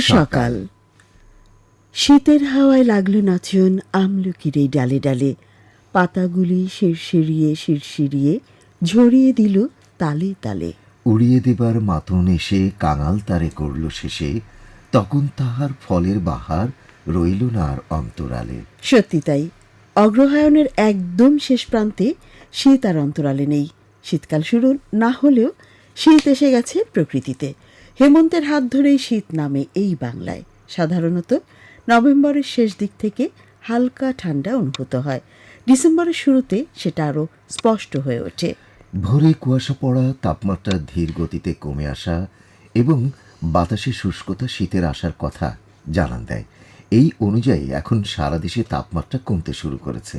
সকাল। শীতের হাওয়ায় লাগল নাচন আমলকির এই ডালে ডালে। পাতাগুলি শিরশিরিয়ে শিরশিরিয়ে ঝরিয়ে দিল তালে তালে। উড়িয়ে দেবার মাতন এসে কাঙাল তারে করল শেষে। তখন তাহার ফলের বাহার রইল না আর অন্তরালে। সত্যি তাই। অগ্রহায়ণের একদম শেষ প্রান্তে শীত আর অন্তরালে নেই। শীতকাল শুরু না হলেও শীত এসে গেছে প্রকৃতিতে। হেমন্তের হাত ধরেই শীত নামে এই বাংলায়। সাধারণত নভেম্বরের শেষ দিক থেকে হালকা ঠান্ডা অনুভূত হয়। ডিসেম্বরের শুরুতে সেটা আরও স্পষ্ট হয়ে ওঠে। ভোরে কুয়াশা পড়া, তাপমাত্রা ধীর গতিতে কমে আসা এবং বাতাসে শুষ্কতা শীতের আসার কথা জানান দেয়। এই অনুযায়ী এখন সারা দেশে তাপমাত্রা কমতে শুরু করেছে।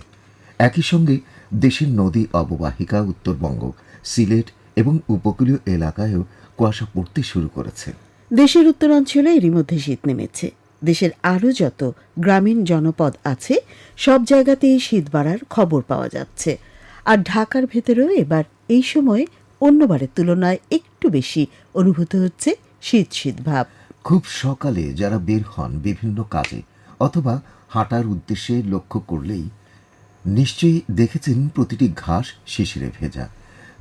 একই সঙ্গে দেশের নদী অববাহিকা, উত্তরবঙ্গ, সিলেট এবং উপকূলীয় এলাকায়ও কুয়াশা পড়তে শুরু করেছে। দেশের উত্তরাঞ্চলে এরই মধ্যে শীত নেমেছে। দেশের আরও যত গ্রামীণ জনপদ আছে সব জায়গাতেই শীত বাড়ার খবর পাওয়া যাচ্ছে। আর ঢাকার ভেতরেও এবার এই সময় অন্যবারের তুলনায় একটু বেশি অনুভূত হচ্ছে শীত শীত ভাব। খুব সকালে যারা বের হন বিভিন্ন কাজে অথবা হাঁটার উদ্দেশ্যে লক্ষ্য করলেই নিশ্চয়ই দেখেছেন প্রতিটি ঘাস শিশিরে ভেজা।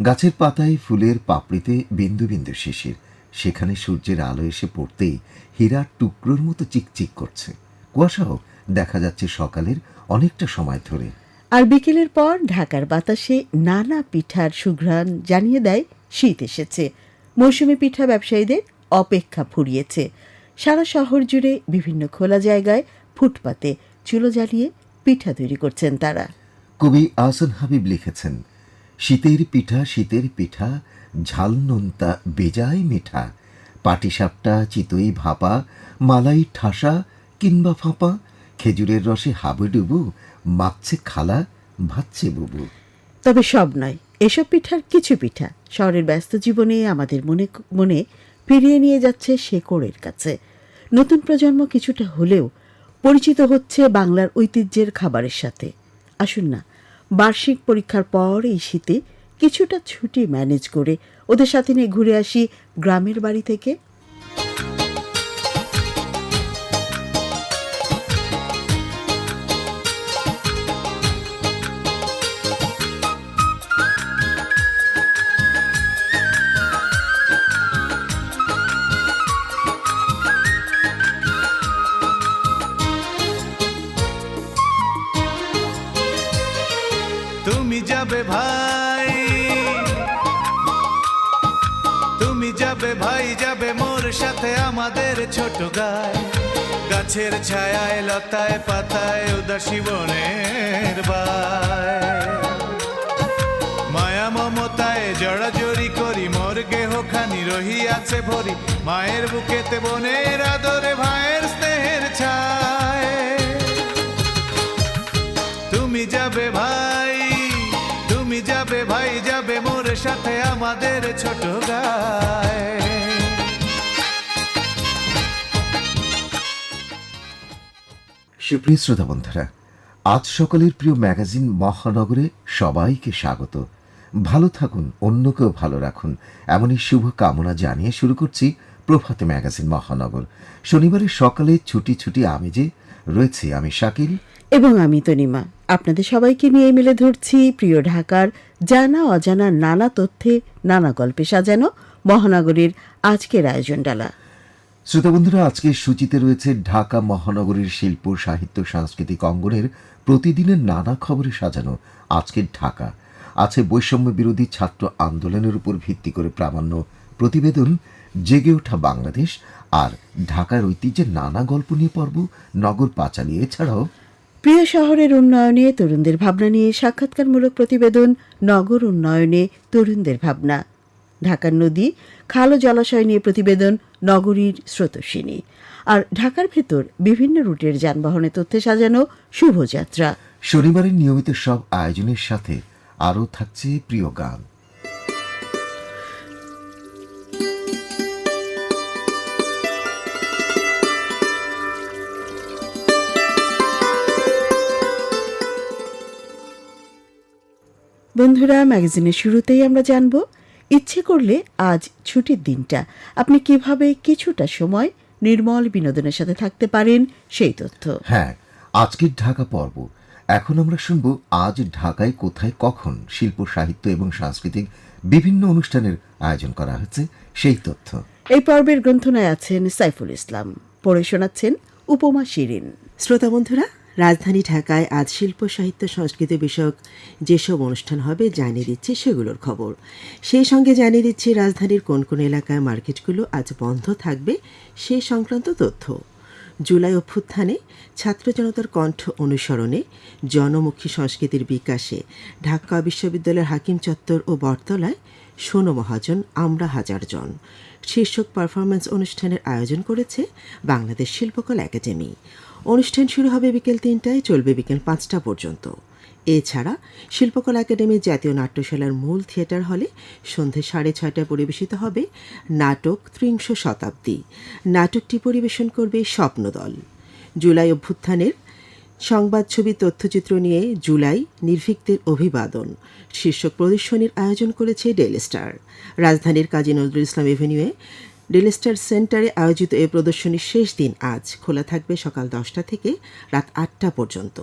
গাছের পাতায় ফুলের পাপড়িতে বিন্দু বিন্দু শিশির। সেখানে সূর্যের আলো এসে পড়তেই হীরার টুকরোর মতো চিকচিক করছে। কুয়াশাও দেখা যাচ্ছে সকালের অনেকটা সময় ধরে। আর বিকেলের পর ঢাকার বাতাসে নানা পিঠার সুঘ্রাণ জানিয়ে দেয় শীত এসেছে। মৌসুমী পিঠা ব্যবসায়ীদের অপেক্ষা ফুরিয়েছে। সারা শহর জুড়ে বিভিন্ন খোলা জায়গায় ফুটপাতে চুলো জ্বালিয়ে পিঠা তৈরি করছেন তারা। কবি আহসান হাবিব লিখেছেন শীতের পিঠা শীতের পিঠা, ঝাল নোনতা, বেজায় মিঠা, পাটিসাপটা, চিতই ভাপা, মালাই ঠাসা কিংবা ফাঁপা, খেজুরের রসে হাবুডুবু মাখছে খালা ভাচ্ছে বুবু। তবে সব নয়, এসব পিঠার কিছু পিঠা শহরের ব্যস্ত জীবনে আমাদের মনে মনে ফিরিয়ে নিয়ে যাচ্ছে শেকড়ের কাছে। নতুন প্রজন্ম কিছুটা হলেও পরিচিত হচ্ছে বাংলার ঐতিহ্যের খাবারের সাথে। আসুন না বার্ষিক পরীক্ষার পর এই শীতে কিছুটা ছুটি ম্যানেজ করে ওদের সাথে নিয়ে ঘুরে আসি গ্রামের বাড়ি থেকে। গাছের ছায়ায়, লতায় পাতায়, উদাসী বনের মায়া মমতায় জড়াজড়ি করি মোর গেহ খানি রহিয়াছে ভরি, মায়ের বুকেতে বনের আদরে, ভাইয়ের স্নেহের ছায়। তুমি যাবে ভাই, তুমি যাবে ভাই, যাবে মোর সাথে আমাদের ছোট গায়। সুপ্রিয় শ্রোতা বন্ধুরা, আজ সকালের প্রিয় ম্যাগাজিন মহানগরে সবাইকে স্বাগত। ভালো থাকুন, অন্যকেও ভালো রাখুন। এমনই শুভ কামনা জানিয়ে শুরু করছি প্রভাতে ম্যাগাজিন মহানগর। শনিবারের সকালে ছুটি ছুটি আমেজে রয়েছে আমি শাকিল। এবং আমি তনিমা। আপনাদের সবাইকে নিয়ে মিলে ধরছি প্রিয় ঢাকার জানা অজানা নানা তথ্যে নানা গল্পে সাজানো মহানগরীর আজকের আয়োজন ডালা শ্রোতা বন্ধুরা আজকের সূচিতে রয়েছে ঢাকা মহানগরীর শিল্প, সাহিত্য, সাংস্কৃতিক অঙ্গনের প্রতিদিনের নানা খবরে সাজানো আজকের ঢাকা। আছে বৈষম্য বিরোধী ছাত্র আন্দোলনের উপর ভিত্তি করে প্রামাণ্য প্রতিবেদন, জেগে ওঠা বাংলাদেশ আর ঢাকার ঐতিহ্যের নানা গল্প নিয়ে পর্ব, নগর পাঁচালী। এছাড়াও প্রিয় শহরের উন্নয়নে তরুণদের ভাবনা নিয়ে সাক্ষাৎকারমূলক প্রতিবেদন, নগর উন্নয়নে তরুণদের ভাবনা। ঢাকার নদী খাল ও জলাশয় নিয়ে প্রতিবেদন নগরীর স্রোতস্বিনী। আর ঢাকার ভেতর বিভিন্ন রুটের যানবাহনে তথ্যে সাজানো শুভযাত্রা শনিবারের নিয়মিত সব আয়োজনের সাথে আরও থাকছে প্রিয় গান। বন্ধুরা ম্যাগাজিনের শুরুতেই আমরা জানব ইচ্ছে করলে আজ ছুটির দিনটা। আপনি কীভাবে কিছুটা সময় নির্মল বিনোদনের সাথে থাকতে পারেন সেই তথ্য। হ্যাঁ আজকের ঢাকা পর্ব। এখন আমরা শুনব আজ ঢাকায় কোথায় কখন শিল্প সাহিত্য এবং সাংস্কৃতিক বিভিন্ন অনুষ্ঠানের আয়োজন করা হয়েছে সেই তথ্য। এই পর্বের গ্রন্থনায় আছেন সাইফুল ইসলাম। পড়ে শোনাচ্ছেন উপমা শিরিন। শ্রোতা বন্ধুরা রাজধানী ঢাকায় আজ শিল্প, সাহিত্য, সংস্কৃতি বিষয়ক যেসব অনুষ্ঠান হবে জানিয়ে দিচ্ছে সেগুলোর খবর। সেই সঙ্গে জানিয়ে দিচ্ছে রাজধানীর কোন কোন এলাকায় মার্কেটগুলো আজ বন্ধ থাকবে সে সংক্রান্ত তথ্য। জুলাই অভ্যুত্থানে ছাত্র জনতার কণ্ঠ অনুসরণে জনমুখী সংস্কৃতির বিকাশে ঢাকা বিশ্ববিদ্যালয়ের হাকিম চত্বর ও বটতলায় সোনো মহাজন, আমরা হাজারজন শীর্ষক পারফরমেন্স অনুষ্ঠানের আয়োজন করেছে বাংলাদেশ শিল্পকলা একাডেমি। অনুষ্ঠান শুরু হবে বিকেল তিনটায়, চলবে বিকেল পাঁচটা পর্যন্ত। এছাড়া শিল্পকলা একাডেমির জাতীয় নাট্যশালার মূল থিয়েটার হলে সন্ধে সাড়ে ছয়টায় পরিবেশিত হবে নাটক ত্রিংশ শতাব্দী। নাটকটি পরিবেশন করবে স্বপ্নদল। জুলাই অভ্যুত্থানের সংবাদ ছবি তথ্যচিত্র নিয়ে জুলাই নির্ভীকদের অভিবাদন। শীর্ষক প্রদর্শনীর আয়োজন করেছে ডেল স্টার। রাজধানীর কাজী নজরুল ইসলাম এভিনিউয়ে ডেল স্টার সেন্টারে আয়োজিত এই প্রদর্শনীর শেষ দিন আজ খোলা থাকবে সকাল দশটা থেকে রাত আটটা পর্যন্ত।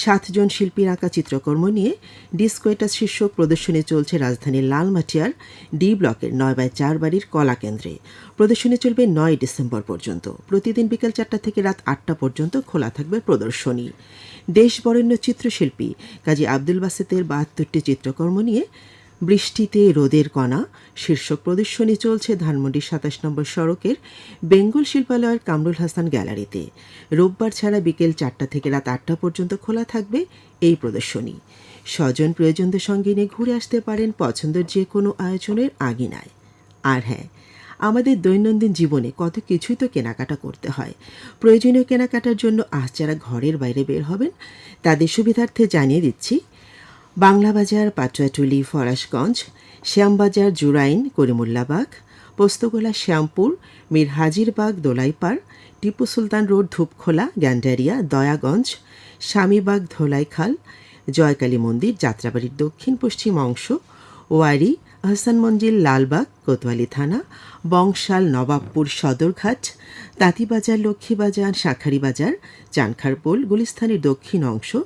সাতজন শিল্পীর আঁকা চিত্রকর্ম নিয়ে ডিসকোয়েটাস শীর্ষক প্রদর্শনী চলছে রাজধানীর লালমাটিয়ার ডি ব্লকের নয় বাই চার বাড়ির কলা কেন্দ্রে। প্রদর্শনী চলবে নয় ডিসেম্বর পর্যন্ত। প্রতিদিন বিকেল চারটা থেকে রাত আটটা পর্যন্ত খোলা থাকবে প্রদর্শনী। দেশ বরেণ্য চিত্রশিল্পী কাজী আব্দুল বাসেতের বাহাত্তরটি চিত্রকর্ম নিয়ে বৃষ্টিতে রোদের কণা, শীর্ষক প্রদর্শনী চলছে ধানমন্ডি সাতাশ নম্বর সড়কের বেঙ্গল শিল্পালয়ের কামরুল হাসান গ্যালারিতে। রোববার ছাড়া বিকেল চারটা থেকে রাত আটটা পর্যন্ত খোলা থাকবে এই প্রদর্শনী। স্বজন প্রিয়জনদের সঙ্গে নিয়ে ঘুরে আসতে পারেন পছন্দের যে কোনো আয়োজনের আগিনায় আর হ্যাঁ আমাদের দৈনন্দিন জীবনে কত কিছুই তো কেনাকাটা করতে হয়। প্রয়োজনীয় কেনাকাটার জন্য আজ যারা ঘরের বাইরে বের হবেন, তাদের সুবিধার্থে জানিয়ে দিচ্ছি বাংলা বাজার পাটুয়াটুলি, ফরাসগঞ্জ, শ্যামবাজার, জুরাইন, করিমুল্লাবাগ, পোস্তগোলা, শ্যামপুর, মীর হাজিরবাগ, দোলাইপাড়, টিপু সুলতান রোড, ধূপখোলা, গ্যান্ডারিয়া, দয়াগঞ্জ, স্বামীবাগ, ধোলাইখাল, জয়কালী মন্দির, যাত্রাবাড়ির দক্ষিণ পশ্চিম অংশ, ওয়ারি আহসান মঞ্জিল লালবাগ, কোতোয়ালি থানা, বংশাল নবাবপুর সদরঘাট, তাঁতিবাজার, লক্ষ্মীবাজার শাঁখারি বাজার চানখারপোল গুলিস্তানের দক্ষিণ অংশ,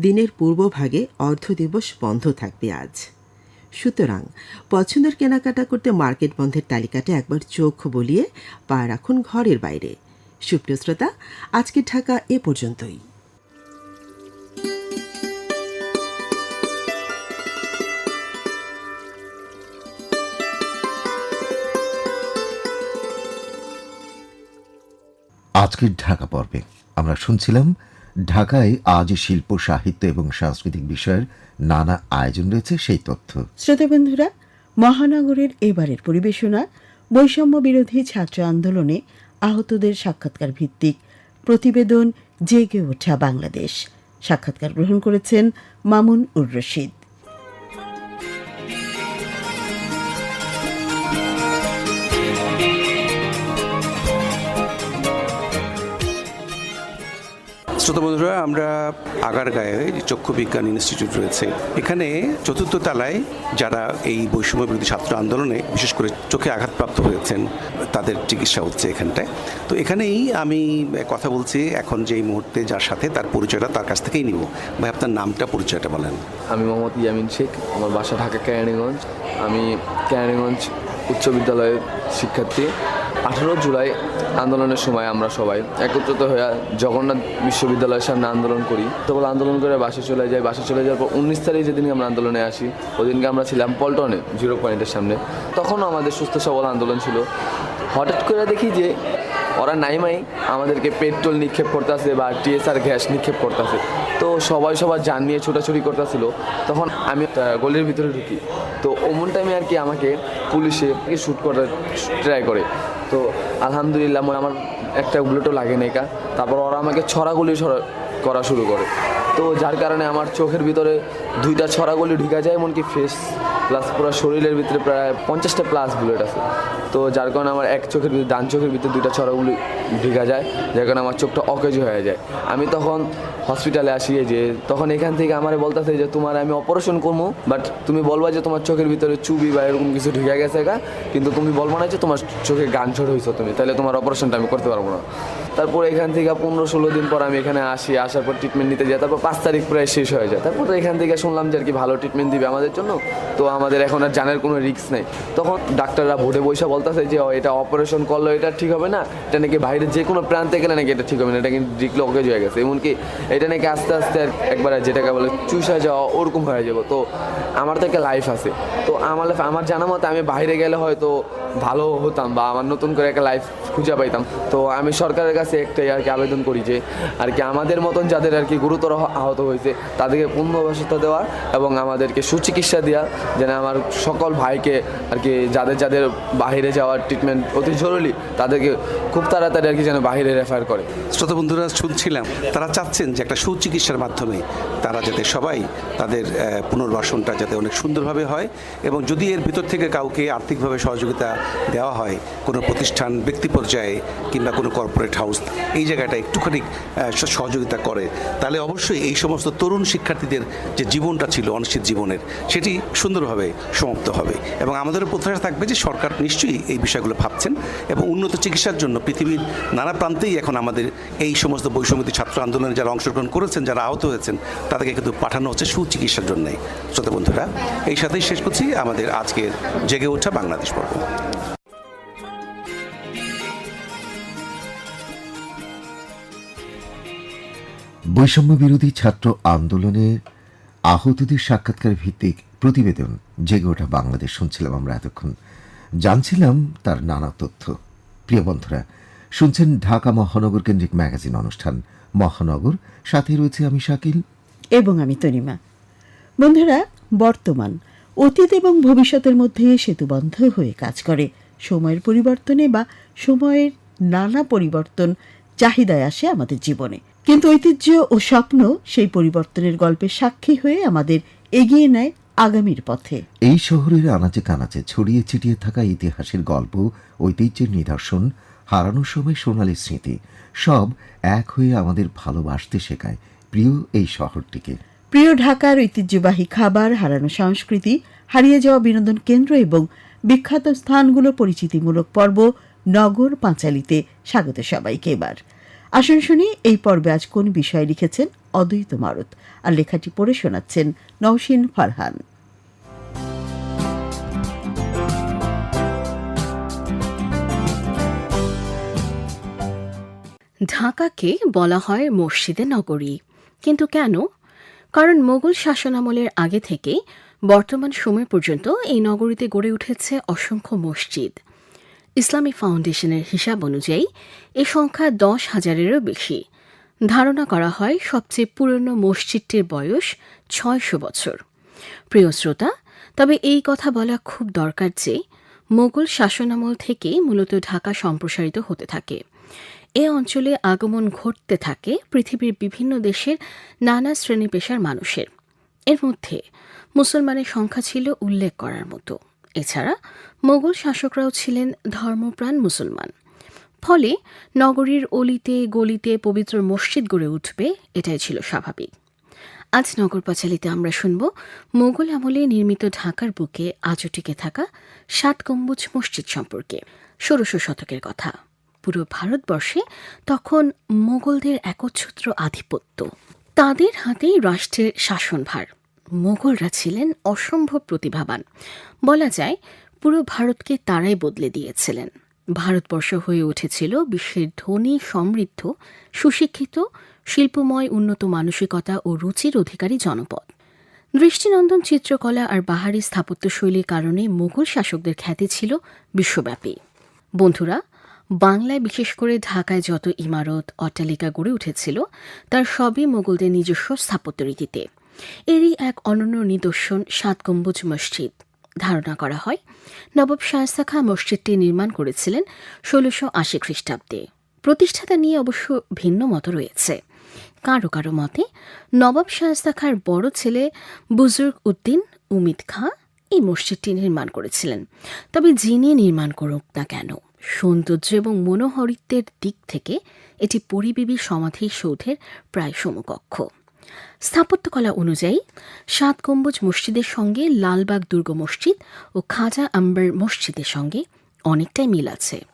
দিনের পূর্বভাগে অর্ধ দিবস বন্ধ থাকবে আজ। সুতরাং পছন্দের কেনাকাটা করতে মার্কেট বন্ধের তালিকাটা একবার চোখ বলিয়ে পা রাখুন ঘরের বাইরে। সুপ্রিয় শ্রোতা আজকে ঢাকা এ পর্যন্তই। আজকের ঢাকা পর্বে আমরা শুনছিলাম, ঢাকায় আজ শিল্প, সাহিত্য এবং সাংস্কৃতিক বিষয়ের নানা আয়োজন রয়েছে সেই তথ্য। শ্রোতা বন্ধুরা মহানগরের এবারের পরিবেশনা, বৈষম্য বিরোধী ছাত্র আন্দোলনে আহতদের সাক্ষাৎকার ভিত্তিক প্রতিবেদন জেগে ওঠা বাংলাদেশ। সাক্ষাৎকার গ্রহণ করেছেন মামুন উর রশিদ। শ্রোতা বন্ধুরা, আমরা আগারগাঁয়ে চক্ষু বিজ্ঞান ইনস্টিটিউট রয়েছে। এখানে চতুর্থ তলায় যারা এই বৈষম্য বিরোধী ছাত্র আন্দোলনে বিশেষ করে চোখে আঘাতপ্রাপ্ত হয়েছেন, তাদের চিকিৎসা হচ্ছে এখানটায়। তো এখানেই আমি কথা বলছি এখন যে মুহূর্তে যার সাথে তার পরিচয়টা তার কাছ থেকেই নিব। ভাই, আপনার নামটা, পরিচয়টা বলেন। আমি মোহাম্মদ ইয়ামিন শেখ, আমার বাসা ঢাকা কেরানীগঞ্জ আমি কেরানীগঞ্জ উচ্চ বিদ্যালয়ের শিক্ষার্থী। আঠারো জুলাই আন্দোলনের সময় আমরা সবাই একত্রিত হয়ে জগন্নাথ বিশ্ববিদ্যালয়ের সামনে আন্দোলন করি। তখন আন্দোলন করে বাসে চলে যাই বাসে চলে যাওয়ার পর উনিশ তারিখ যেদিনকে আমরা আন্দোলনে আসি, ওদিনকে আমরা ছিলাম পল্টনে, জিরো পয়েন্টের সামনে। তখনও আমাদের সুস্থ সবল আন্দোলন ছিল। হঠাৎ করে দেখি যে ওরা নাইমাই আমাদেরকে পেট্রোল নিক্ষেপ করতেছে বা টিএসআর গ্যাস নিক্ষেপ করতেছে। তো সবাই সবার যান নিয়ে ছোটাছুটি করতেছিল। তখন আমি গলির ভিতরে ঢুকি। তো ওমন টাইমে আর কি আমাকে পুলিশে শ্যুট করার ট্রাই করে। তো আলহামদুলিল্লাহ আমার- আমার একটা বুলেটও লাগে না একা তারপর ওরা আমাকে ছড়াগুলি ছড়া করা শুরু করে। তো যার কারণে আমার চোখের ভিতরে দুইটা ছড়াগুলি ঢুকা যায়, এমনকি ফেস প্লাস পুরো শরীরের ভিতরে প্রায় পঞ্চাশটা প্লাস বুলেট আছে। তো যার কারণে আমার এক চোখের ভিতরে ডান চোখের ভিতরে দুইটা ছড়াগুলি ঢুকা যায়, যার কারণে আমার চোখটা অকেজ হয়ে যায়। আমি তখন হসপিটালে আসি যে তখন এখান থেকে আমার বলতেছে যে, তোমার আমি অপারেশন করব বাট তুমি বলবা যে তোমার চোখের ভিতরে চুবি বা এরকম কিছু ঢুকে গেছে গা, কিন্তু তুমি বলব না যে তোমার চোখে গান ছড় হয়েছো তুমি, তাহলে তোমার অপারেশনটা আমি করতে পারব না। তারপর এখান থেকে পনেরো ষোলো দিন পর আমি এখানে আসি, আসার পর ট্রিটমেন্ট নিতে যাই। তারপর পাঁচ তারিখ প্রায় শেষ হয়ে যায়। তারপর এখান থেকে শুনলাম যে আর কি ভালো ট্রিটমেন্ট দিবে আমাদের জন্য। তো আমাদের এখন আর জানার কোনো রিস্ক নেই। তখন ডাক্তাররা ভোটে বসে বলতেছে যে এটা অপারেশন করলে এটা ঠিক হবে না। এটা নাকি বাইরে যে কোনো প্রান্তে গেলে নাকি এটা ঠিক হবে না। এটা কিন্তু ডিকলে অকেজ হয়ে গেছে। এমনকি এটা নাকি আস্তে আস্তে একবার যেটাকে বলে চুষা যাওয়া, ওরকম হয়ে যাব। তো আমার তো একটা লাইফ আছে। তো আমার life- আমার জানা মতে আমি বাইরে গেলে হয়তো ভালো হতাম বা আমার নতুন করে একটা লাইফ খুঁজে পাইতাম। তো আমি সরকারের কাছে একটাই আর কি আবেদন করি যে আর কি আমাদের মতন যাদের আর কি গুরুতর আহত হয়েছে, তাদেরকে পুনর্বাসিত দেওয়া এবং আমাদেরকে সুচিকিৎসা দেওয়া, যেন আমার সকল ভাইকে আর কি যাদের যাদের বাইরে যাওয়ার ট্রিটমেন্ট অতি জরুরি। তাদেরকে খুব তাড়াতাড়ি আর কি যেন বাইরে রেফার করে। শ্রোতা বন্ধুরা, শুনছিলাম, তারা চাচ্ছেন যে একটা সুচিকিৎসার মাধ্যমে তারা যাতে সবাই তাদের পুনর্বাসনটা যাতে অনেক সুন্দরভাবে হয় এবং যদি এর ভিতর থেকে কাউকে আর্থিকভাবে সহযোগিতা দেওয়া হয়, কোনো প্রতিষ্ঠান, ব্যক্তি পর্যায়ে কিংবা কোনো কর্পোরেট হাউস এই জায়গাটা একটুখানি সহযোগিতা করে, তাহলে অবশ্যই এই সমস্ত তরুণ শিক্ষার্থীদের যে জীবনটা ছিল, অনিশ্চিত জীবনের, সেটি সুন্দরভাবে সমাপ্ত হবে। এবং আমাদেরও প্রত্যাশা থাকবে যে সরকার নিশ্চয়ই এই বিষয়গুলো ভাবছেন এবং উন্নত চিকিৎসার জন্য পৃথিবীর নানা প্রান্তেই এখন আমাদের এই সমস্ত বৈষম্যতি ছাত্র আন্দোলনে যারা অংশগ্রহণ করেছেন, যারা আহত হয়েছেন, তাদেরকে কিন্তু পাঠানো হচ্ছে সুচিকিৎসার জন্যই। শ্রোতা বন্ধুরা, এই সাথেই শেষ করছি আমাদের আজকের জেগে ওঠা বাংলাদেশ পর্ব। বৈষম্য বিরোধী ছাত্র আন্দোলনের আহতদের সাক্ষাৎকার ভিত্তিক প্রতিবেদন জেগে ওঠা বাংলাদেশ শুনছিলাম আমরা এতক্ষণ। জানছিলাম তার নানা তথ্য। প্রিয় বন্ধুরা, শুনছেন ঢাকা মহানগর কেন্দ্রিক ম্যাগাজিন অনুষ্ঠান। মহানগর, সাথে রয়েছে আমি শাকিল। এবং আমি তনিমা। বন্ধুরা, বর্তমান, অতীত এবং ভবিষ্যতের মধ্যে সেতুবন্ধ হয়ে কাজ করে। সময়ের পরিবর্তনে বা সময়ের নানা পরিবর্তন চাহিদায় আসে আমাদের জীবনে। কিন্তু ঐতিহ্য ও স্বপ্ন সেই পরিবর্তনের গল্পের সাক্ষী হয়ে আমাদের এগিয়ে নেয় আগামীর পথে। এই শহরের আনাচে কানাচে ছড়িয়ে ছিটিয়ে থাকা ইতিহাসের গল্প ঐতিহ্যের নিদর্শন হারানোর সময় সোনালী স্মৃতি সব এক হয়ে আমাদের ভালোবাসতে শেখায় প্রিয় এই শহরটিকে। প্রিয় ঢাকার ঐতিহ্যবাহী খাবার হারানো সংস্কৃতি হারিয়ে যাওয়া বিনোদন কেন্দ্র এবং বিখ্যাত স্থানগুলো পরিচিতিমূলক পর্ব নগর পাঁচালিতে স্বাগত সবাইকে এবার। আসুন শুনি এই পর্বে আজ কোন বিষয়ে লিখেছেন অদ্বৈত মারত। আর লেখাটি পড়ে শোনাচ্ছেন নওশিন ফারহান। ঢাকাকে বলা হয় মসজিদে নগরী। কিন্তু কেন? কারণ মোগল শাসনামলের আগে থেকে বর্তমান সময় পর্যন্ত এই নগরীতে গড়ে উঠেছে অসংখ্য মসজিদ। ইসলামী ফাউন্ডেশনের হিসাব অনুযায়ী এ সংখ্যা দশ হাজারেরও বেশি। ধারণা করা হয় সবচেয়ে পুরনো মসজিদটির বয়স ছয়শো বছর। প্রিয় শ্রোতা, তবে এই কথা বলা খুব দরকার যে মোগল শাসনামল থেকে মূলত ঢাকা সম্প্রসারিত হতে থাকে। এ অঞ্চলে আগমন ঘটতে থাকে পৃথিবীর বিভিন্ন দেশের নানা শ্রেণি পেশার মানুষের। এর মধ্যে মুসলমানের সংখ্যা ছিল উল্লেখ করার মতো। এছাড়া মোগল শাসকরাও ছিলেন ধর্মপ্রাণ মুসলমান। ফলে নগরীর অলিতে, গলিতে পবিত্র মসজিদ গড়ে উঠবে, এটাই ছিল স্বাভাবিক। আজ নগর পাঁচালিতে আমরা শুনব, মোগল আমলে নির্মিত ঢাকার বুকে আজও টিকে থাকা সাত গম্বুজ মসজিদ সম্পর্কে। ষোড়শ শতকের কথা। পুরো ভারতবর্ষে তখন মোগলদের একচ্ছত্র আধিপত্য। তাদের হাতেই রাষ্ট্রের শাসনভার। মোগলরা ছিলেন অসম্ভব প্রতিভাবান। বলা যায়, পুরো ভারতকে তারাই বদলে দিয়েছিলেন। ভারতবর্ষ হয়ে উঠেছিল বিশ্বের ধনী, সমৃদ্ধ, সুশিক্ষিত, শিল্পময়, উন্নত মানসিকতা ও রুচির অধিকারী জনপদ। দৃষ্টিনন্দন চিত্রকলা আর বাহারি স্থাপত্যশৈলীর কারণে মুঘল শাসকদের খ্যাতি ছিল বিশ্বব্যাপী। বন্ধুরা, বাংলায় বিশেষ করে ঢাকায় যত ইমারত, অট্টালিকা গড়ে উঠেছিল, তার সবই মোগলদের নিজস্ব স্থাপত্য রীতিতে। এরই এক অনন্য নিদর্শন সাত গম্বুজ মসজিদ। ধারণা করা হয়। নবাব শায়স্তা খাঁ মসজিদটি নির্মাণ করেছিলেন ষোলোশো আশি খ্রিস্টাব্দে। প্রতিষ্ঠাতা নিয়ে অবশ্য ভিন্ন মত রয়েছে। কারও কারও মতে, নবাব শায়স্তা বড় ছেলে বুজুর্গ উদ্দিন উমিদ খাঁ এই মসজিদটি নির্মাণ করেছিলেন। তবে যিনি নির্মাণ করুক না কেন, সৌন্দর্য এবং মনোহরিত্বের দিক থেকে এটি পরিবেবী সমাধি সৌধের প্রায় সমকক্ষ। স্থাপত্যকলা অনুযায়ী, সাত গম্বুজ মসজিদের সঙ্গে লালবাগ দুর্গ মসজিদ ও খাজা আম্বার মসজিদের সঙ্গে অনেকটাই মিল আছে।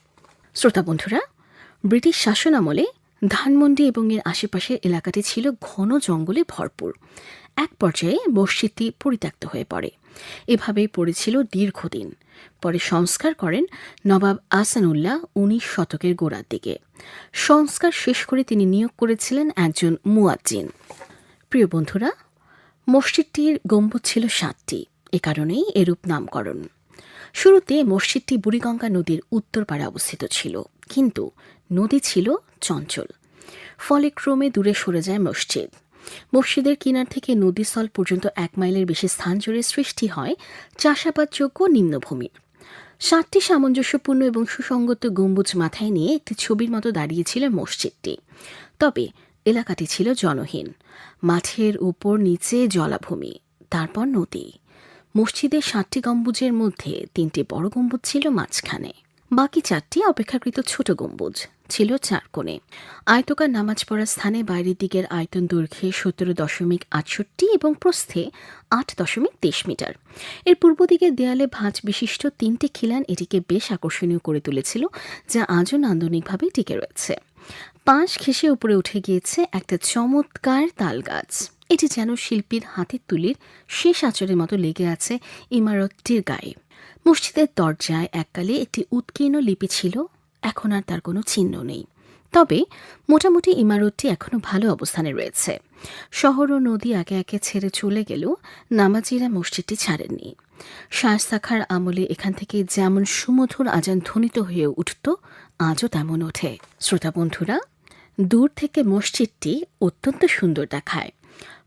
শ্রোতা বন্ধুরা, ব্রিটিশ শাসনামলে ধানমন্ডি এবং এর আশেপাশের এলাকাটি ছিল ঘন জঙ্গলে ভরপুর। এক পর্যায়ে মসজিদটি পরিত্যক্ত হয়ে পড়ে। এভাবেই পড়েছিল দীর্ঘদিন। পরে সংস্কার করেন নবাব আসানুল্লাহ উনিশ শতকের গোড়ার দিকে। সংস্কার শেষ করে তিনি নিয়োগ করেছিলেন একজন মুয়াজ্জিন। প্রিয় বন্ধুরা, মসজিদটির গম্বুজ ছিল সাতটি। এ কারণেই এরূপ নামকরণ। শুরুতে মসজিদটি বুড়িগঙ্গা নদীর উত্তর পাড়ে অবস্থিত ছিল, কিন্তু নদী ছিল চঞ্চল। ফলে ক্রমে দূরে সরে যায় মসজিদ। মসজিদের কিনার থেকে নদীস্থল পর্যন্ত এক মাইলের বেশি স্থান জুড়ে সৃষ্টি হয় চাষাবাদযোগ্য নিম্নভূমির। সাতটি সামঞ্জস্যপূর্ণ এবং সুসঙ্গত গম্বুজ মাথায় নিয়ে একটি ছবির মতো দাঁড়িয়েছিল মসজিদটি। তবে এলাকাটি ছিল জনহীন। মাঠের উপর নিচে জলাভূমি, তারপর নদী। মসজিদের সাতটি গম্বুজের মধ্যে তিনটি বড় গম্বুজ ছিল মাঝখানে। বাকি চারটি অপেক্ষাকৃত ছোট গম্বুজ ছিল চার কোণে। আয়তকার নামাজ পড়ার স্থানে বাইরের দিকের আয়তন দৈর্ঘ্যে সতেরো দশমিক আটষট্টি এবং প্রস্থে আট দশমিক তেইশ মিটার। এর পূর্ব দিকের দেয়ালে ভাঁজ বিশিষ্ট তিনটি খিলান এটিকে বেশ আকর্ষণীয় করে তুলেছিল, যা আজও নান্দনিকভাবে টিকে রয়েছে। পাঁচ ঘেঁষে উপরে উঠে গিয়েছে একটা চমৎকার তাল গাছ এটি যেন শিল্পীর হাতের তুলির শেষ আচরের মতো লেগে আছে ইমারতটির গায়ে। মসজিদের দরজায় এককালে একটি উৎকীর্ণ লিপি ছিল, এখন আর তার কোনো চিহ্ন নেই। তবে মোটামুটি ইমারতটি এখনও ভালো অবস্থানে রয়েছে। শহর ও নদী একে একে ছেড়ে চলে গেলেও নামাজিরা মসজিদটি ছাড়েননি। শায়স্তাখার আমলে এখান থেকে যেমন সুমধুর আজান ধ্বনিত হয়ে উঠত আজও তেমন ওঠে। শ্রোতা বন্ধুরা, দূর থেকে মসজিদটি অত্যন্ত সুন্দর দেখায়।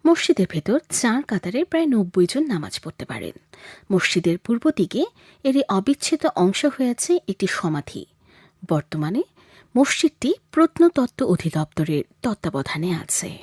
মসজিদের ভেতর চার কাতারে প্রায় নব্বই জন নামাজ পড়তে পারেন। মসজিদের পূর্ব দিকে এর অবিচ্ছেদ অংশ হয়েছে একটি সমাধি। বর্তমানে মসজিদটি প্রত্নতত্ত্ব অধিদপ্তরের তত্ত্বাবধানে আছে।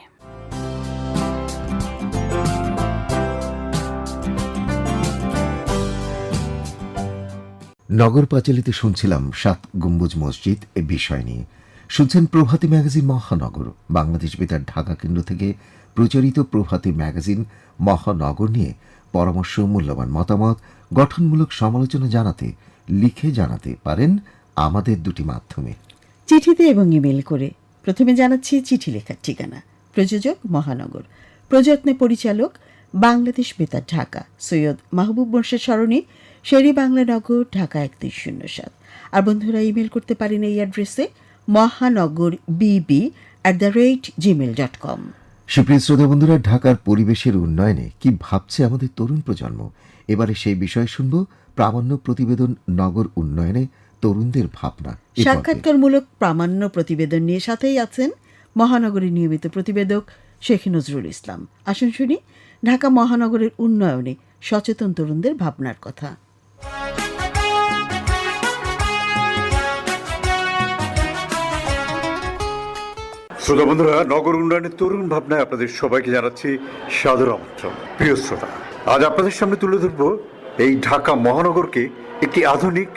নগর পাঁচালিতে শুনছিলাম সাত গম্বুজ মসজিদ এ বিষয় নিয়ে। শুনছেন প্রভাতী ম্যাগাজিন মহানগর। বাংলাদেশ বেতার ঢাকা কেন্দ্র থেকে প্রচারিত প্রভাতী ম্যাগাজিন মহানগর নিয়ে পরামর্শ, মূল্যবান মতামত, গঠনমূলক সমালোচনা জানাতে, লিখে জানাতে পারেন আমাদের দুটি মাধ্যমে। চিঠিতে এবং ইমেল করে প্রথমে জানাচ্ছি চিঠি লেখার ঠিকানা। প্রযোজক মহানগর। প্রযত্নে পরিচালক বাংলাদেশ বেতার ঢাকা। সৈয়দ মাহবুব বর্ষের স্মরণে শেরি বাংলা নগর ঢাকা একত্রিশ শূন্য সাত। আর বন্ধুরা ইমেল করতে পারেন এই অ্যাড্রেসে মহানগর বিবি at the rate Gmail dot com সুপ্রিয় শ্রোতা বন্ধুরা ঢাকার পরিবেশের উন্নয়নে কি ভাবছে আমাদের তরুণ প্রজন্ম? এবারে সেই বিষয়ে শুনব প্রামাণ্য প্রতিবেদন নগর উন্নয়নে তরুণদের ভাবনা সাক্ষাৎকারমূলক প্রামাণ্য প্রতিবেদন নিয়ে সাথেই আছেন মহানগরের নিয়মিত প্রতিবেদক শেখ নজরুল ইসলাম। আসুন শুনি ঢাকা মহানগরের উন্নয়নে সচেতন তরুণদের ভাবনার কথা। শ্রোতা বন্ধুরা, নগর উন্নয়নের তরুণ ভাবনায় আপনাদের সবাইকে জানাচ্ছি সাদর আমন্ত্রণ। প্রিয় শ্রোতা, আজ আপনাদের সামনে তুলে ধরব এই ঢাকা মহানগরকে একটি আধুনিক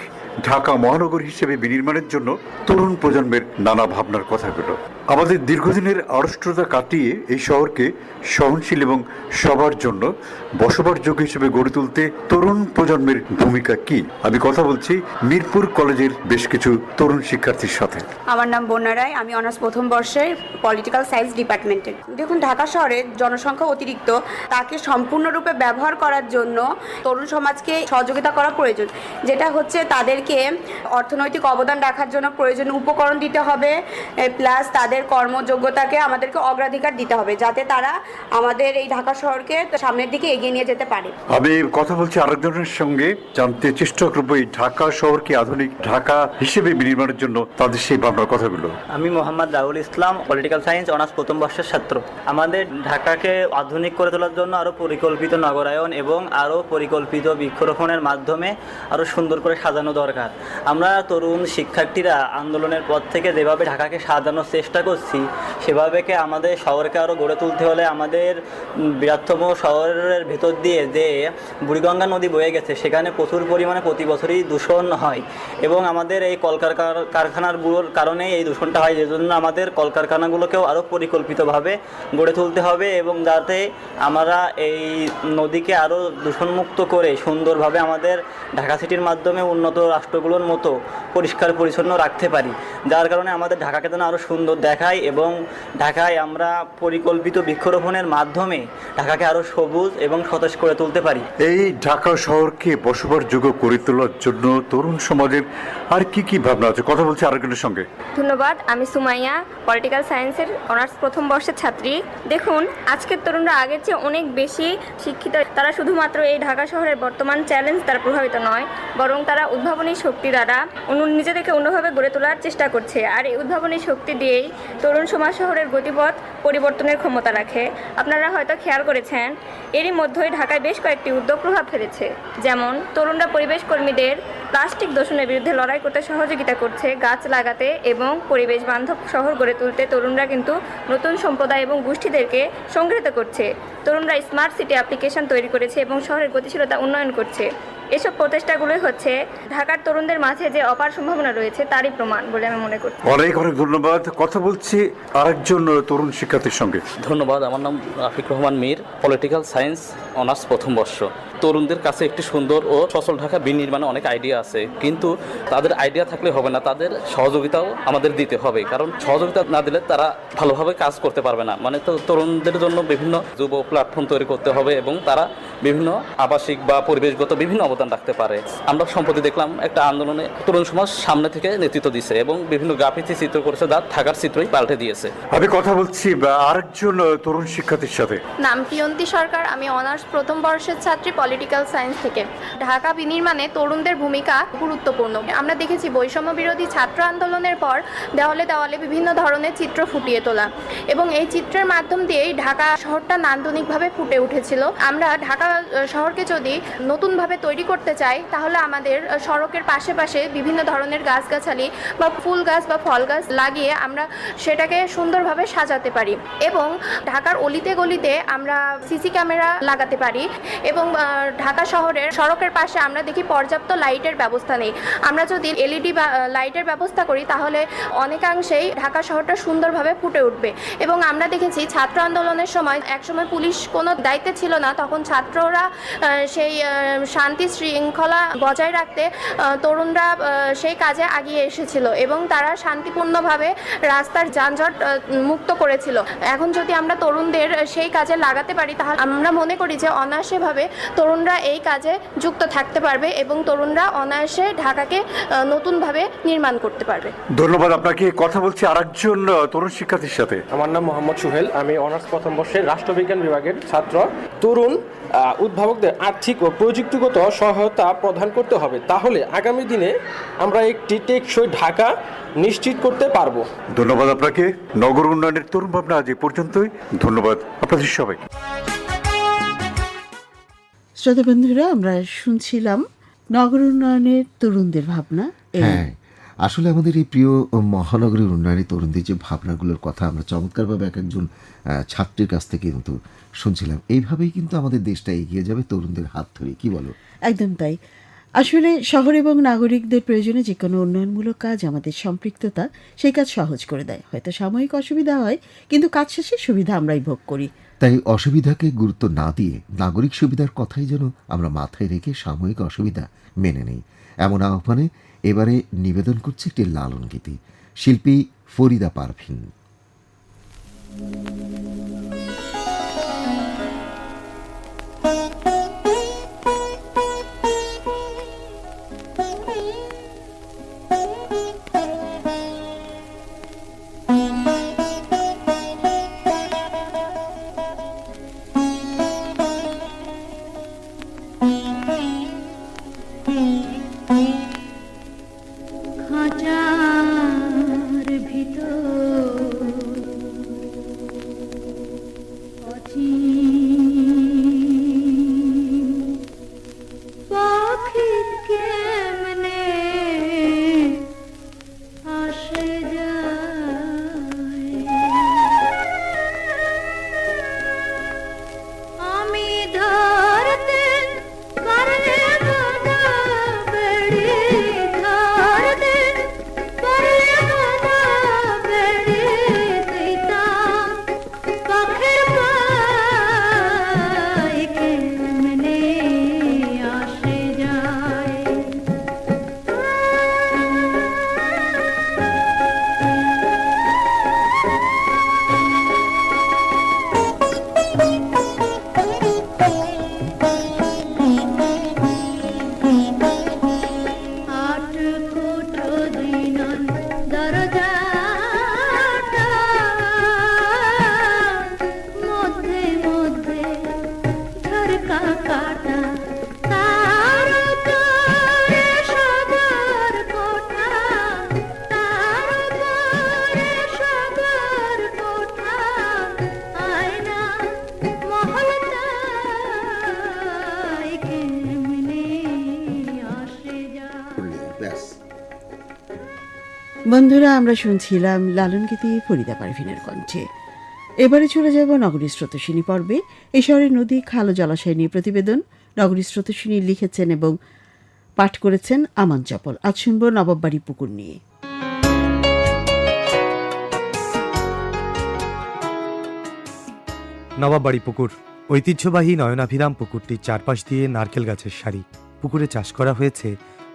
ঢাকা মহানগর হিসেবে বিনির্মাণের জন্য তরুণ প্রজন্মের নানা ভাবনার কথাগুলো আমাদের দীর্ঘদিনের আড়ষ্টতা কাটিয়ে এই শহরকে সহনশীল এবং সবার জন্য বসবাস যোগ্য হিসেবে গড়ে তুলতে তরুণ প্রজন্মের ভূমিকা কি? আমি কথা বলছি মিরপুর কলেজের বেশ কিছু তরুণ শিক্ষার্থীর সাথে। আমার নাম বন্যা রায়, আমি অনার্স প্রথম বর্ষের পলিটিক্যাল সায়েন্স ডিপার্টমেন্টে দেখুন, ঢাকা শহরে জনসংখ্যা অতিরিক্ত, তাকে সম্পূর্ণরূপে ব্যবহার করার জন্য তরুণ সমাজকে সহযোগিতা করা প্রয়োজন, যেটা হচ্ছে তাদেরকে অর্থনৈতিক অবদান রাখার জন্য প্রয়োজনীয় উপকরণ দিতে হবে প্লাস তাদের কর্মযোগ্যতাকে আমাদেরকে অগ্রাধিকার দিতে হবে যাতে তারা আমাদের এই ঢাকা শহরকে সামনের দিকে এগিয়ে নিয়ে যেতে পারে। আমি কথা বলছি আরেকজনের সঙ্গে জানতে চেষ্টা করব এই ঢাকা শহরকে আধুনিক ঢাকা হিসেবে বিনির্মাণের জন্য তাদের সেই ভাবনার কথাগুলো। আমি Mohammad Rahul Islam political science honours প্রথম বর্ষের ছাত্র। আমাদের ঢাকাকে আধুনিক করে তোলার জন্য আরও পরিকল্পিত নগরায়ন এবং আরও পরিকল্পিত বৃক্ষরোপণের মাধ্যমে আরও সুন্দর করে সাজানো দরকার। দরকার আমরা তরুণ শিক্ষার্থীরা আন্দোলনের পর থেকে যেভাবে ঢাকাকে সাজানোর চেষ্টা করছি, সেভাবেকে আমাদের শহরকে আরও গড়ে তুলতে হলে আমাদের বৃহত্তম শহরের ভেতর দিয়ে যে বুড়িগঙ্গা নদী বয়ে গেছে, সেখানে প্রচুর পরিমাণে প্রতি বছরই দূষণ হয়। এবং আমাদের এই কলকারখানার কারখানাগুলোর কারণেই এই দূষণটা হয়, যেজন্য আমাদের কলকারখানাগুলোকেও আরও পরিকল্পিতভাবে গড়ে তুলতে হবে এবং যাতে আমরা এই নদীকে আরও দূষণমুক্ত করে সুন্দরভাবে আমাদের ঢাকা সিটির মাধ্যমে উন্নত রাষ্ট্রগুলোর মতো পরিষ্কার পরিচ্ছন্ন রাখতে পারি। যার কারণে আমাদের ঢাকাকে যেন আরও সুন্দর দেখায় এবং ঢাকায় আমরা পরিকল্পিত বৃক্ষরোপণের মাধ্যমে ঢাকাকে আরও সবুজ এবং সতেজ করে তুলতে পারি। এই ঢাকা শহরকে বসবাসযোগ্য করে তোলার জন্য তরুণ সমাজের আর কি কি ভাবনা আছে? কথা বলছি আরেকজনের সঙ্গে। ধন্যবাদ আমি সুমাইয়া পলিটিক্যাল সায়েন্সের অনার্স প্রথম বর্ষের ছাত্রী। দেখুন আজকের তরুণরা আগের চেয়ে অনেক বেশি শিক্ষিত। তারা শুধুমাত্র এই ঢাকা শহরের বর্তমান চ্যালেঞ্জ তারা প্রভাবিত নয় বরং তারা উদ্ভাবনী শক্তি দ্বারা নিজে নিজেদেরকে অন্যভাবে গড়ে তোলার চেষ্টা করছে। আর এই উদ্ভাবনী শক্তি দিয়েই তরুণ সমাজ শহরের গতিপথ পরিবর্তনের ক্ষমতা রাখে। আপনারা হয়তো খেয়াল করেছেন, এরই মধ্যেই ঢাকায় বেশ কয়েকটি উদ্যোগ প্রভাব ফেলেছে। যেমন, তরুণরা পরিবেশ কর্মীদের প্লাস্টিক দূষণের বিরুদ্ধে লড়াই করতে সহযোগিতা করছে গাছ লাগাতে এবং পরিবেশ বান্ধব শহর গড়ে তুলতে তরুণরা কিন্তু নতুন সম্প্রদায় এবং গোষ্ঠীদেরকে সংগৃহীত করছে। তরুণরা স্মার্ট সিটি অ্যাপ্লিকেশন তৈরি করেছে এবং শহরের গতিশীলতা উন্নয়ন করছে। এসব প্রচেষ্টাগুলোই হচ্ছে ঢাকার তরুণদের মাঝে যে অপার সম্ভাবনা রয়েছে তারই প্রমাণ বলে আমি মনে করছি। অনেক অনেক ধন্যবাদ। কথা বলছি আরেকজন তরুণ শিক্ষার্থীর সঙ্গে। ধন্যবাদ। আমার নাম Rafiq Rahman Mir political science honours প্রথম বর্ষ। তরুণদের কাছে একটি সুন্দর ও সচল ঢাকা বিনির্মাণে অনেক আইডিয়া আছে। কিন্তু তাদের আইডিয়া থাকলে হবে না তাদের সহযোগিতাও আমাদের দিতে হবে। কারণ সহযোগিতা না দিলে তারা ভালোভাবে কাজ করতে পারবে না। মানে তো তরুণদের জন্য বিভিন্ন যুব প্ল্যাটফর্ম তৈরি করতে হবে এবং তারা বিভিন্ন আবাসিক বা পরিবেশগত বিভিন্ন অবদান রাখতে পারে। আমরা সম্প্রতি দেখলাম একটা আন্দোলনে তরুণ সমাজ সামনে থেকে নেতৃত্ব দিছে এবং বিভিন্ন গ্রাফিতি চিত্র করেছে যা থাকার চিত্রই পাল্টে দিয়েছে। আমি কথা বলছি আরেকজন তরুণ শিক্ষার্থীর সাথে। নাম প্রিয়ন্তী সরকার আমি অনার্স প্রথম বর্ষের ছাত্রী পলিটিক্যাল সায়েন্স থেকে। ঢাকা বিনির্মাণে তরুণদের ভূমিকা গুরুত্বপূর্ণ। আমরা দেখেছি বৈষম্য বিরোধী ছাত্র আন্দোলনের পর দেওয়ালে দেওয়ালে বিভিন্ন ধরনের চিত্র ফুটিয়ে তোলা। এবং এই চিত্রের মাধ্যম দিয়েই ঢাকা শহরটা নান্দনিকভাবে ফুটে উঠেছিল। আমরা ঢাকা শহরকে যদি নতুনভাবে তৈরি করতে চাই, তাহলে আমাদের সড়কের পাশে পাশে বিভিন্ন ধরনের গাছগাছালি বা ফুল গাছ বা ফল গাছ লাগিয়ে আমরা সেটাকে সুন্দরভাবে সাজাতে পারি। এবং ঢাকার অলিতে গলিতে আমরা সিসি ক্যামেরা লাগাতে পারি। এবং ঢাকা শহরের সড়কের পাশে আমরা দেখি পর্যাপ্ত লাইটের ব্যবস্থা নেই। আমরা যদি এলইডি লাইটের ব্যবস্থা করি, তাহলে অনেকাংশেই ঢাকা শহরটা সুন্দরভাবে ফুটে উঠবে। এবং আমরা দেখেছি ছাত্র আন্দোলনের সময় একসময় পুলিশ কোনো দায়িত্বে ছিল না, তখন ছাত্ররা সেই শান্তি শৃঙ্খলা বজায় রাখতে তরুণরা সেই কাজে আগিয়ে এসেছিল এবং তারা শান্তিপূর্ণভাবে রাস্তার যানজট মুক্ত করেছিল। এখন যদি আমরা তরুণদের সেই কাজে লাগাতে পারি, তাহলে আমরা মনে করি যে অনায়াসেভাবে তরুণরা এই কাজে যুক্ত থাকতে পারবে এবং তরুণরা অনায়াসে ঢাকাকে নতুনভাবে নির্মাণ করতে পারবে। ধন্যবাদ আপনাকে। কথা বলছি আরেকজন তরুণ শিক্ষার্থীর সাথে। আমার নাম মোহাম্মদ সুহেল আমি অনার্স প্রথম বর্ষের রাষ্ট্রবিজ্ঞান বিভাগের ছাত্র। তরুণ উদ্ভাবকদের আর্থিক ও প্রযুক্তিগত সহায়তা প্রদান করতে হবে। তাহলে আগামী দিনে আমরা একটি টেকসই ঢাকা নিশ্চিত করতে পারব। ধন্যবাদ আপনাকে। নগর উন্নয়নের তরুণ ভাবনা আজ এই পর্যন্তই। ধন্যবাদ আপনাদের সবাই শ্রোতা বন্ধুরা আমরা শুনছিলাম নগর উন্নয়নের তরুণদের ভাবনা। হ্যাঁ আসলে আমাদের এই প্রিয় মহানগরীর উন্নয়নে তরুণদের যে ভাবনাগুলোর কথা আমরা চমৎকারভাবে এক একজন ছাত্রীর কাছ থেকে কিন্তু শুনছিলাম। এইভাবেই কিন্তু আমাদের দেশটা এগিয়ে যাবে তরুণদের হাত ধরে কি বলো? একদম তাই। আসলে শহর এবং নাগরিকদের প্রয়োজনে যে কোনো উন্নয়নমূলক কাজ আমাদের সম্পৃক্ততা সেই কাজ সহজ করে দেয়। হয়তো সাময়িক অসুবিধা হয় কিন্তু কাজ শেষে সুবিধা আমরাই ভোগ করি। তাই অসুবিধাকে গুরুত্ব না দিয়ে নাগরিক সুবিধার কথাই যেন আমরা মাথায় রেখে সাময়িক অসুবিধা মেনে নেই। এমন আহ্বানে এবারে নিবেদন করছে একটি লালন গীতি, শিল্পী ফরিদা পারভিন। বন্ধুরা, আমরা শুনছিলাম লালন গীতি ফরিদা পারভিনের কণ্ঠে। এবারে চলে যাব নগরী স্রোতস্বিনী পর্বে। এই শহরের নদী, খাল জলাশয় নিয়ে প্রতিবেদন। নগরী স্রোতস্বিনী লিখেছেন এবং পাঠ করেছেন আমান চপল। আজ শুনব নবাববাড়ি পুকুর নিয়ে। নবাববাড়ি পুকুর, ঐতিহ্যবাহী নয়নাভিরাম পুকুরটির চারপাশ দিয়ে নারকেল গাছের সারি। পুকুরে চাষ করা হয়েছে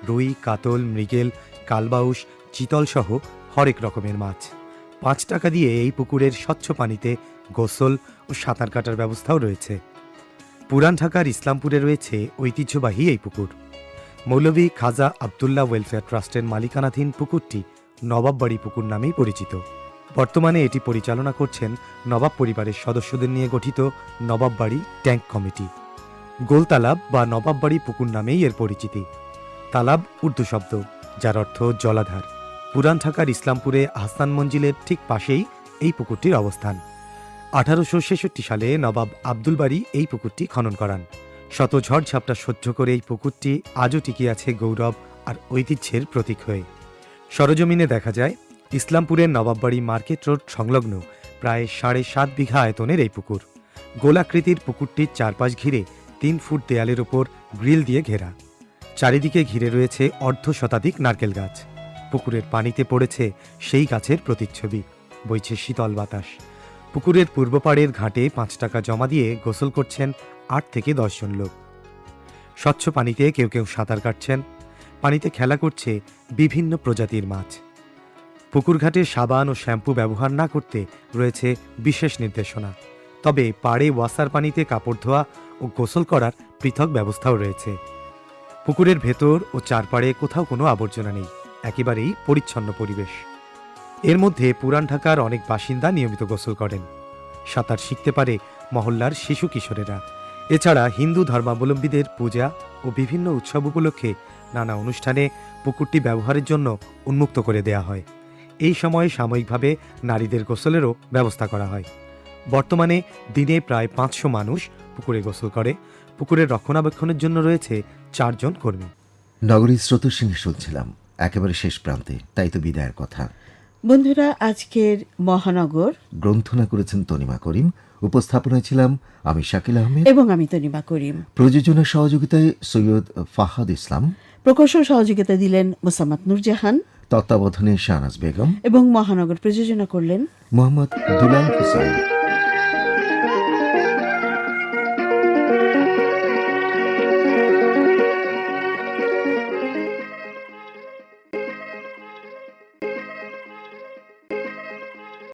রুই, কাতল, মৃগেল, কালবাউস চিতল সহ হরেক রকমের মাছ। পাঁচ টাকা দিয়ে এই পুকুরের স্বচ্ছ পানিতে গোসল ও সাঁতার কাটার ব্যবস্থাও রয়েছে। পুরান ঢাকার ইসলামপুরে রয়েছে ঐতিহ্যবাহী এই পুকুর। মৌলভী খাজা আবদুল্লাহ ওয়েলফেয়ার ট্রাস্টের মালিকানাধীন পুকুরটি নবাববাড়ি পুকুর নামেই পরিচিত। বর্তমানে এটি পরিচালনা করছেন নবাব পরিবারের সদস্যদের নিয়ে গঠিত নবাববাড়ি ট্যাঙ্ক কমিটি। গোল তালাব বা নবাববাড়ি পুকুর নামেই এর পরিচিতি। তালাব উর্দু শব্দ, যার অর্থ জলাধার। পুরান ঢাকার ইসলামপুরে আহসান মঞ্জিলের ঠিক পাশেই এই পুকুরটির অবস্থান। আঠারোশো ছেষট্টি সালে নবাব আব্দুল বাড়ি এই পুকুরটি খনন করান। শত ঝড়ঝাপটা সহ্য করে এই পুকুরটি আজও টিকে আছে গৌরব আর ঐতিহ্যের প্রতীক হয়ে। সরজমিনে দেখা যায়, ইসলামপুরের নবাববাড়ি মার্কেট রোড সংলগ্ন প্রায় সাড়ে সাত বিঘা আয়তনের এই পুকুর। গোলাকৃতির পুকুরটির চারপাশ ঘিরে তিন ফুট দেয়ালের ওপর গ্রিল দিয়ে ঘেরা। চারিদিকে ঘিরে রয়েছে অর্ধ শতাধিক নারকেল গাছ। পুকুরের পানিতে পড়েছে সেই গাছের প্রতিচ্ছবি। বইছে শীতল বাতাস। পুকুরের পূর্ব পাড়ের ঘাটে পাঁচ টাকা জমা দিয়ে গোসল করছেন আট থেকে দশজন লোক। স্বচ্ছ পানিতে কেউ কেউ সাঁতার কাটছেন। পানিতে খেলা করছে বিভিন্ন প্রজাতির মাছ। পুকুরঘাটে সাবান ও শ্যাম্পু ব্যবহার না করতে রয়েছে বিশেষ নির্দেশনা। তবে পাড়ে ওয়াসার পানিতে কাপড় ধোয়া ও গোসল করার পৃথক ব্যবস্থাও রয়েছে। পুকুরের ভেতর ও চারপাড়ে কোথাও কোনো আবর্জনা নেই। একেবারেই পরিচ্ছন্ন পরিবেশ। এর মধ্যে পুরান ঢাকার অনেক বাসিন্দা নিয়মিত গোসল করেন। সাঁতার শিখতে পারে মহল্লার শিশু কিশোরেরা। এছাড়া হিন্দু ধর্মাবলম্বীদের পূজা ও বিভিন্ন উৎসব উপলক্ষে নানা অনুষ্ঠানে পুকুরটি ব্যবহারের জন্য উন্মুক্ত করে দেয়া হয়। এই সময়ে সাময়িকভাবে নারীদের গোসলেরও ব্যবস্থা করা হয়। বর্তমানে দিনে প্রায় পাঁচশো মানুষ পুকুরে গোসল করে। পুকুরের রক্ষণাবেক্ষণের জন্য রয়েছে চারজন কর্মী। নগরী স্রোতস্বিনী শুনছিলাম। একেবারে শেষ প্রান্তে। তাই তো বিদায়ের কথা। বন্ধুরা আজকের মহানগর। গ্রন্থনা করেছেন তনিমা করিম। উপস্থাপনায় ছিলাম আমি শাকিল আহমেদ। এবং আমি তনিমা করিম। প্রযোজনা সহযোগিতায় সৈয়দ ফাহাদ ইসলাম। প্রকৌশল সহযোগিতা দিলেন মোসাম্মদ নুরজাহান। তত্ত্বাবধানে শাহনাজ বেগম। এবং মহানগর প্রযোজনা করলেন মোহাম্মদ দুলাল হুসাইন